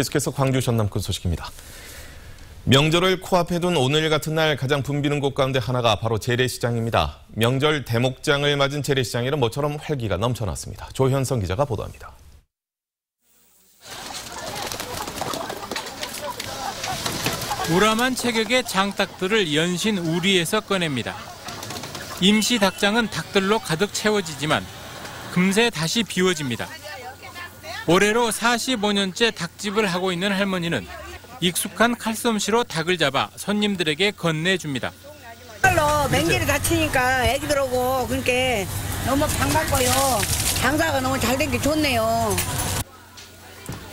계속해서 광주 전남권 소식입니다. 명절을 코앞에 둔 오늘 같은 날 가장 붐비는 곳 가운데 하나가 바로 재래시장입니다. 명절 대목장을 맞은 재래시장에는 모처럼 활기가 넘쳐났습니다. 조현성 기자가 보도합니다. 우람한 체격의 장닭들을 연신 우리에서 꺼냅니다. 임시 닭장은 닭들로 가득 채워지지만 금세 다시 비워집니다. 올해로 45년째 닭집을 하고 있는 할머니는 익숙한 칼솜씨로 닭을 잡아 손님들에게 건네줍니다. 정말로 맹기를 다치니까 애기들 오고 그러니까 너무 반갑고요. 장사가 너무 잘 된 게 좋네요.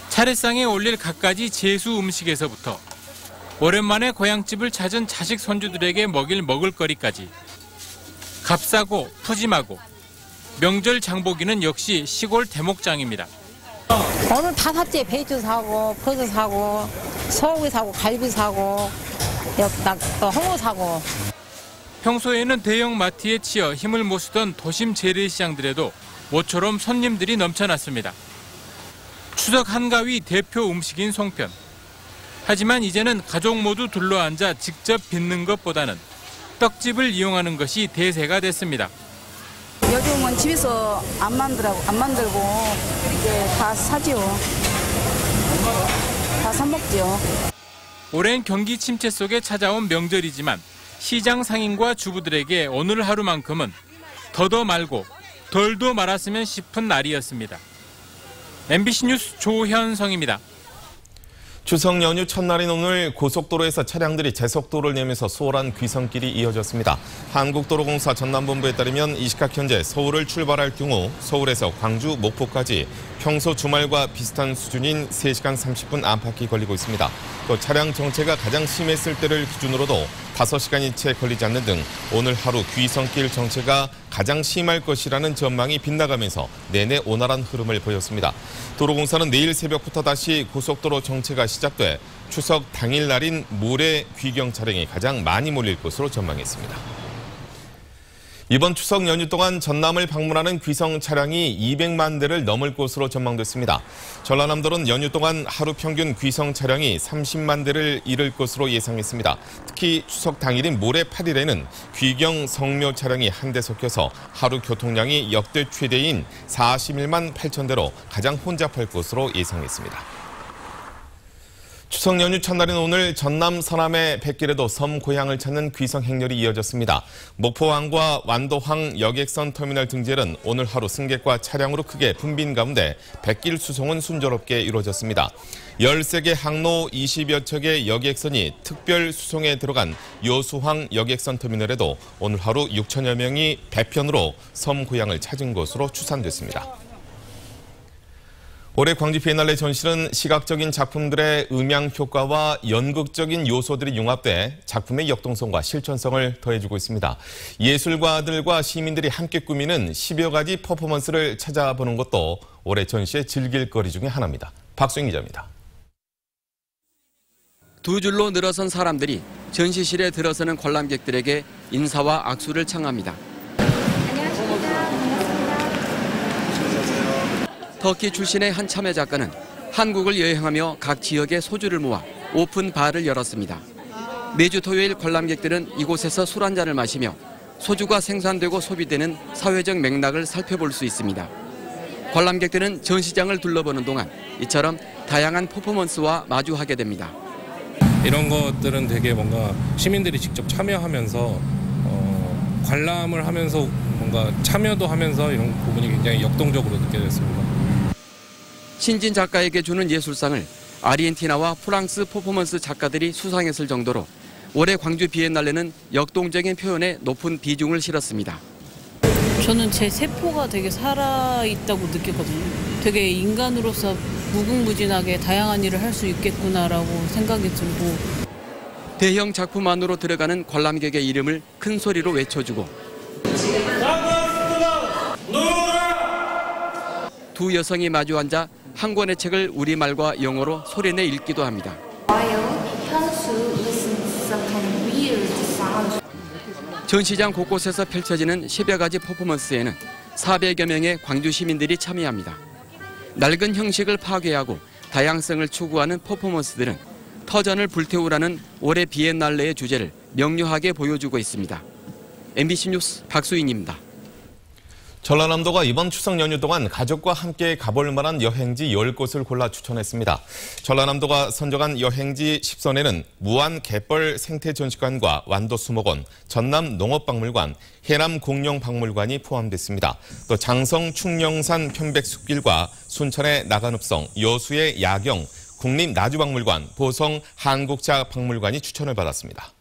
차례상에 올릴 갖가지 제수 음식에서부터 오랜만에 고향집을 찾은 자식 손주들에게 먹일 먹을거리까지 값싸고 푸짐하고 명절 장보기는 역시 시골 대목장입니다. 오늘 다 샀지. 배추 사고, 버섯 사고, 소고기 사고, 갈비 사고, 또 홍어 사고. 평소에는 대형 마트에 치여 힘을 못 쓰던 도심 재래시장들에도 모처럼 손님들이 넘쳐났습니다. 추석 한가위 대표 음식인 송편. 하지만 이제는 가족 모두 둘러앉아 직접 빚는 것보다는 떡집을 이용하는 것이 대세가 됐습니다. 요즘은 집에서 안 만들고 안 만들고 이제 다 사지요. 다 사 먹지요. 오랜 경기 침체 속에 찾아온 명절이지만 시장 상인과 주부들에게 오늘 하루만큼은 더더 말고 덜도 말았으면 싶은 날이었습니다. MBC 뉴스 조현성입니다. 추석 연휴 첫날인 오늘 고속도로에서 차량들이 제속도를 내면서 수월한 귀성길이 이어졌습니다. 한국도로공사 전남본부에 따르면 이 시각 현재 서울을 출발할 경우 서울에서 광주, 목포까지 평소 주말과 비슷한 수준인 3시간 30분 안팎이 걸리고 있습니다. 또 차량 정체가 가장 심했을 때를 기준으로도 5시간이 채 걸리지 않는 등 오늘 하루 귀성길 정체가 가장 심할 것이라는 전망이 빗나가면서 내내 온화한 흐름을 보였습니다. 도로공사는 내일 새벽부터 다시 고속도로 정체가 시작돼 추석 당일 날인 모레 귀경 차량이 가장 많이 몰릴 것으로 전망했습니다. 이번 추석 연휴 동안 전남을 방문하는 귀성 차량이 200만 대를 넘을 것으로 전망됐습니다. 전라남도는 연휴 동안 하루 평균 귀성 차량이 30만 대를 이를 것으로 예상했습니다. 특히 추석 당일인 모레 8일에는 귀경 성묘 차량이 한 대 섞여서 하루 교통량이 역대 최대인 41만 8천 대로 가장 혼잡할 것으로 예상했습니다. 추석 연휴 첫날인 오늘 전남 서남의 백길에도 섬 고향을 찾는 귀성 행렬이 이어졌습니다. 목포항과 완도항 여객선 터미널 등지에는 오늘 하루 승객과 차량으로 크게 붐빈 가운데 백길 수송은 순조롭게 이루어졌습니다. 13개 항로 20여 척의 여객선이 특별 수송에 들어간 요수항 여객선 터미널에도 오늘 하루 6천여 명이 배편으로 섬 고향을 찾은 것으로 추산됐습니다. 올해 광주 비엔날레 전시는 시각적인 작품들의 음향 효과와 연극적인 요소들이 융합돼 작품의 역동성과 실천성을 더해주고 있습니다. 예술가들과 시민들이 함께 꾸미는 10여 가지 퍼포먼스를 찾아보는 것도 올해 전시의 즐길 거리 중의 하나입니다. 박수영 기자입니다. 두 줄로 늘어선 사람들이 전시실에 들어서는 관람객들에게 인사와 악수를 청합니다. 터키 출신의 한 참여 작가는 한국을 여행하며 각 지역의 소주를 모아 오픈 바를 열었습니다. 매주 토요일 관람객들은 이곳에서 술 한 잔을 마시며 소주가 생산되고 소비되는 사회적 맥락을 살펴볼 수 있습니다. 관람객들은 전시장을 둘러보는 동안 이처럼 다양한 퍼포먼스와 마주하게 됩니다. 이런 것들은 되게 뭔가 시민들이 직접 참여하면서 어, 관람을 하면서 뭔가 참여도 하면서 이런 부분이 굉장히 역동적으로 느껴졌습니다. 신진 작가에게 주는 예술상을 아르헨티나와 프랑스 퍼포먼스 작가들이 수상했을 정도로 올해 광주 비엔날레는 역동적인 표현에 높은 비중을 실었습니다. 저는 제 세포가 되게 살아있다고 느꼈거든요. 되게 인간으로서 무궁무진하게 다양한 일을 할 수 있겠구나라고 생각이 들고 대형 작품 안으로 들어가는 관람객의 이름을 큰 소리로 외쳐주고 두 여성이 마주 앉아 한 권의 책을 우리말과 영어로 소리내 읽기도 합니다. 전시장 곳곳에서 펼쳐지는 10여 가지 퍼포먼스에는 400여 명의 광주 시민들이 참여합니다. 낡은 형식을 파괴하고 다양성을 추구하는 퍼포먼스들은 터전을 불태우라는 올해 비엔날레의 주제를 명료하게 보여주고 있습니다. MBC 뉴스 박수인입니다. 전라남도가 이번 추석 연휴 동안 가족과 함께 가볼 만한 여행지 10곳을 골라 추천했습니다. 전라남도가 선정한 여행지 10선에는 무안 갯벌 생태전시관과 완도 수목원, 전남 농업박물관, 해남 공룡박물관이 포함됐습니다. 또 장성 충령산 편백숲길과 순천의 나간읍성, 여수의 야경, 국립나주박물관, 보성 한국자박물관이 추천을 받았습니다.